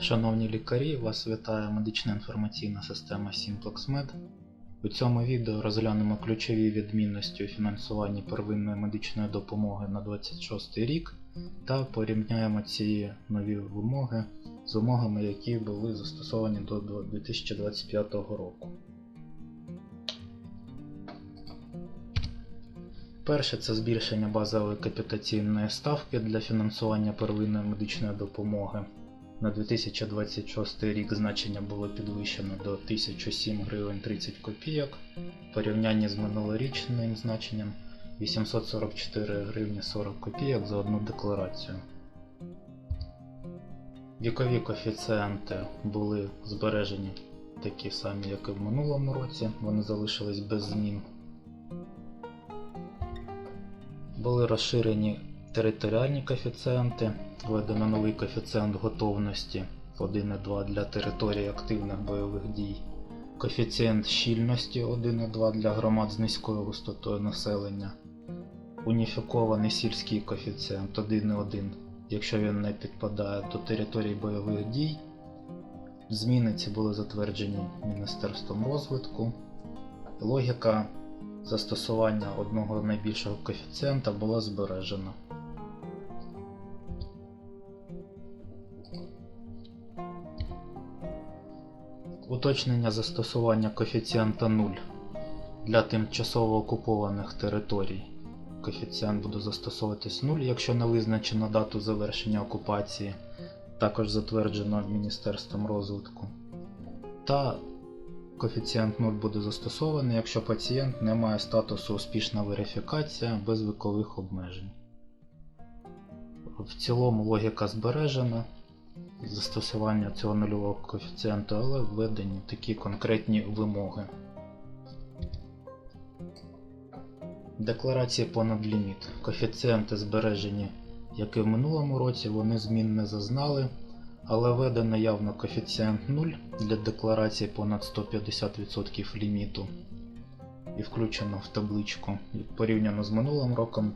Шановні лікарі, вас вітає медична інформаційна система SimplexMed. У цьому відео розглянемо ключові відмінності у фінансуванні первинної медичної допомоги на 26 рік та порівняємо ці нові вимоги з вимогами, які були застосовані до 2025 року. Перше це збільшення базової капітаційної ставки для фінансування первинної медичної допомоги. На 2026 рік значення було підвищено до 1007 гривень 30 копійок в порівнянні з минулорічним значенням 844 гривні 40 копійок за одну декларацію. Вікові коефіцієнти були збережені такі самі, як і в минулому році, вони залишились без змін. Були розширені територіальні коефіцієнти, введено новий коефіцієнт готовності 1,2 для території активних бойових дій, коефіцієнт щільності 1,2 для громад з низькою густотою населення, уніфікований сільський коефіцієнт 1,1, якщо він не підпадає до території бойових дій. Зміни ці були затверджені Міністерством розвитку. Логіка застосування одного найбільшого коефіцієнта була збережена. Уточнення застосування коефіцієнта 0 для тимчасово окупованих територій. Коефіцієнт буде застосовуватись 0, якщо не визначено дату завершення окупації, також затверджено Міністерством розвитку. Та коефіцієнт 0 буде застосований, якщо пацієнт не має статусу успішна верифікація без вікових обмежень. В цілому логіка збережена застосування цього нульового коефіцієнту, але введені такі конкретні вимоги. Декларації понад ліміт. Коефіцієнти збережені, як і в минулому році, вони змін не зазнали, але введено явно коефіцієнт 0 для декларації понад 150% ліміту і включено в табличку. Порівняно з минулим роком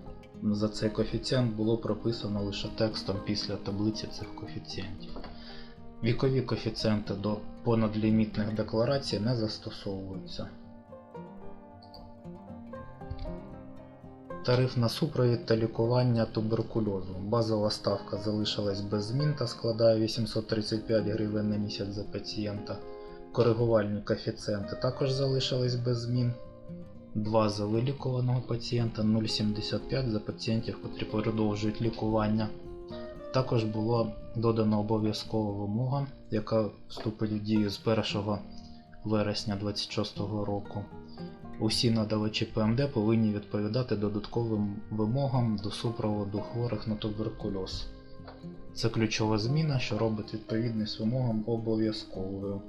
за цей коефіцієнт було прописано лише текстом після таблиці цих коефіцієнтів. Вікові коефіцієнти до понадлімітних декларацій не застосовуються. Тариф на супровід та лікування туберкульозу. Базова ставка залишилась без змін та складає 835 гривень на місяць за пацієнта. Коригувальні коефіцієнти також залишились без змін. 2 за вилікуваного пацієнта, 0,75 за пацієнтів, котрі продовжують лікування. Також було додано обов'язкова вимога, яка вступить в дію з 1 вересня 2026 року. Усі надавачі ПМД повинні відповідати додатковим вимогам до супроводу хворих на туберкульоз. Це ключова зміна, що робить відповідність вимогам обов'язковою.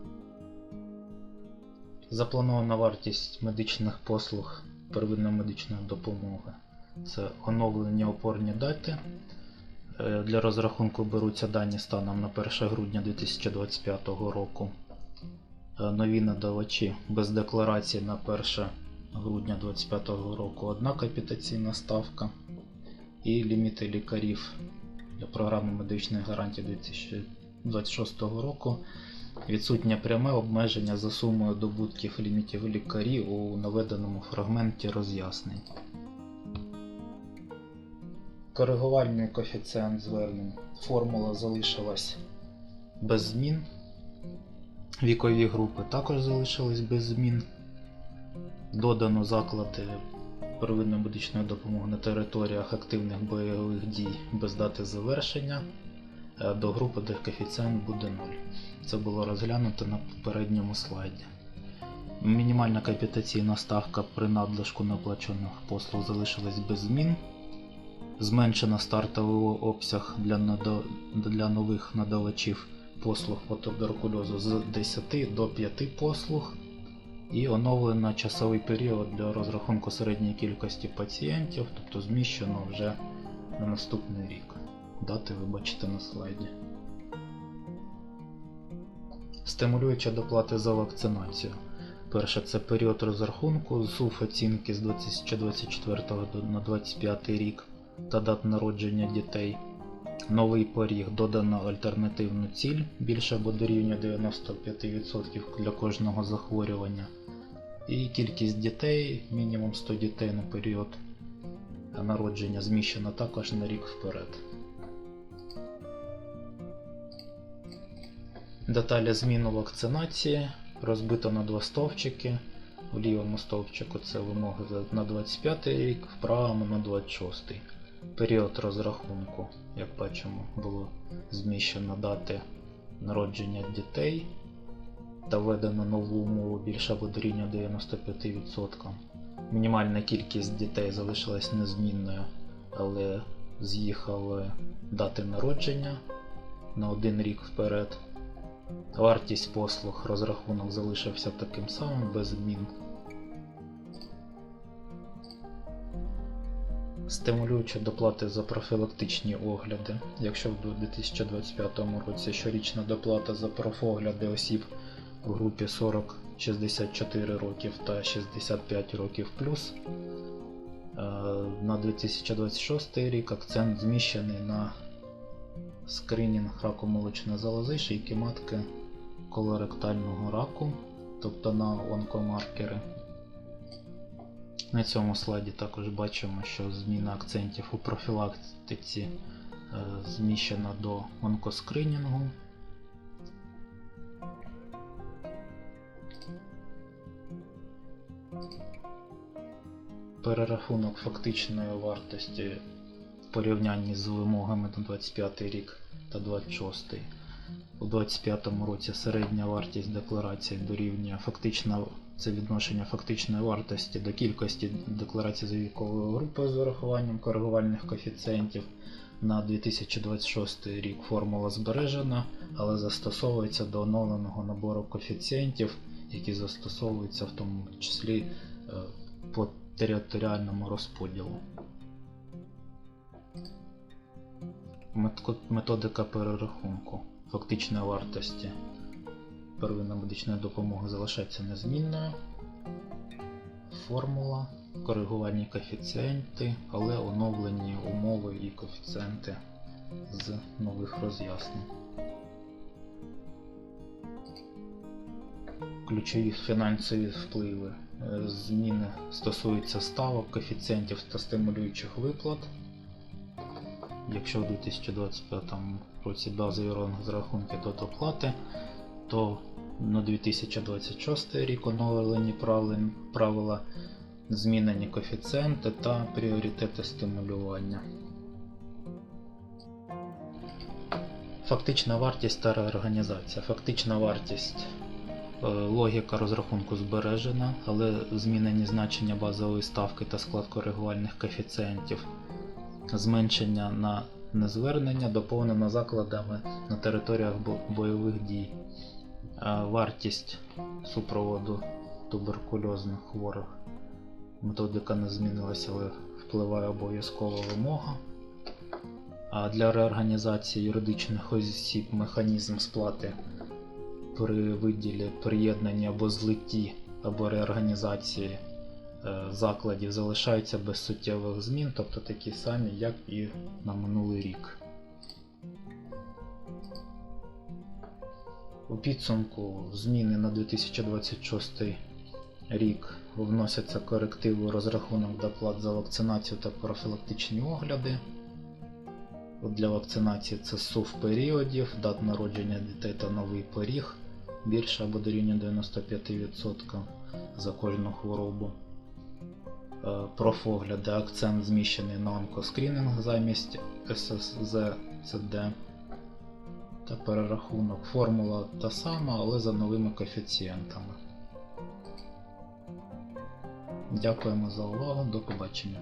Запланована вартість медичних послуг первинної медичної допомоги. Це оновлені опорні дати. Е, Для розрахунку беруться дані станом на 1 грудня 2025 року. Е, Нові надавачі без декларації на 1 грудня 2025 року одна капітаційна ставка. І ліміти лікарів для програми медичних гарантій 2026 року Відсутнє пряме обмеження за сумою добутків лімітів лікарів у наведеному фрагменті роз'яснень. Коригувальний коефіцієнт звернень. Формула залишилась без змін. Вікові групи також залишились без змін. Додано заклади первинної медичної допомоги на територіях активних бойових дій без дати завершення. Е, До групи, де коефіцієнт буде 0. Це було розглянуто на попередньому слайді. Мінімальна капітаційна ставка при надлишку неоплачених послуг залишилась без змін. Зменшено стартовий обсяг для, надо... для нових надавачів послуг по туберкульозу з 10 до 5 послуг. І оновлено часовий період для розрахунку середньої кількості пацієнтів, тобто зміщено вже на наступний рік. Дати ви бачите на слайді. Стимулююча доплати за вакцинацію. Перше це період розрахунку з оцінки з 2024 до- на 2025 рік та дат народження дітей. Новий поріг додано альтернативну ціль більше або дорівнює 95% для кожного захворювання. І кількість дітей, мінімум 100 дітей на період народження зміщено також на рік вперед. Деталі зміну вакцинації розбито на два стовпчики. У лівому стовпчику це вимоги на 25 рік, в правому на 26. Період розрахунку, як бачимо, було зміщено дати народження дітей та введено нову умову більше або дорівнює 95%. Мінімальна кількість дітей залишилась незмінною, але з'їхали дати народження на один рік вперед. Вартість послуг розрахунок залишився таким самим без змін. Стимулюючи доплати за профілактичні огляди. Якщо в 2025 році щорічна доплата за профогляди осіб в групі 40-64 років та 65 років плюс, е, на 2026 рік акцент зміщений на скринінг раку молочної залози, шийки матки, колоректального раку, тобто на онкомаркери. На цьому слайді також бачимо, що зміна акцентів у профілактиці е, зміщена до онкоскринінгу. Перерахунок фактичної вартості порівнянні з вимогами на 25 рік та 26. У 25 році середня вартість декларації дорівнює фактична це відношення фактичної вартості до кількості декларацій за віковою групою з урахуванням коригувальних коефіцієнтів. На 2026 рік формула збережена, але застосовується до оновленого набору коефіцієнтів, які застосовуються в тому числі е, по територіальному розподілу. Методика перерахунку фактичної вартості первинної медичної допомоги залишається незмінною. Формула, коригувальні коефіцієнти, але оновлені умови і коефіцієнти з нових роз'яснень. Ключові фінансові впливи. Е, Зміни стосуються ставок, коефіцієнтів та стимулюючих виплат. Якщо в 2025 році базові розрахунки до доплати, то на 2026 рік оновлені правила, змінені коефіцієнти та пріоритети стимулювання. Фактична вартість та реорганізація. Фактична вартість е, логіка розрахунку збережена, але змінені значення базової ставки та склад коригувальних коефіцієнтів. Зменшення на незвернення доповнено закладами на територіях бойових дій. Е, Вартість супроводу туберкульозних хворих. Методика не змінилася, але впливає обов'язкова вимога. А для реорганізації юридичних осіб механізм сплати при виділі приєднанні або злитті або реорганізації закладів залишаються без суттєвих змін, тобто такі самі, як і на минулий рік. У підсумку зміни на 2026 рік вносяться корективи розрахунок доплат за вакцинацію та профілактичні огляди. Для вакцинації це СУВ періодів, дат народження дітей та новий поріг більше або дорівнює 95% за кожну хворобу. Е, Профогляди акцент зміщений на онкоскрінінг замість ССЗ-ЦД та перерахунок. Формула та сама, але за новими коефіцієнтами. Дякуємо за увагу, до побачення.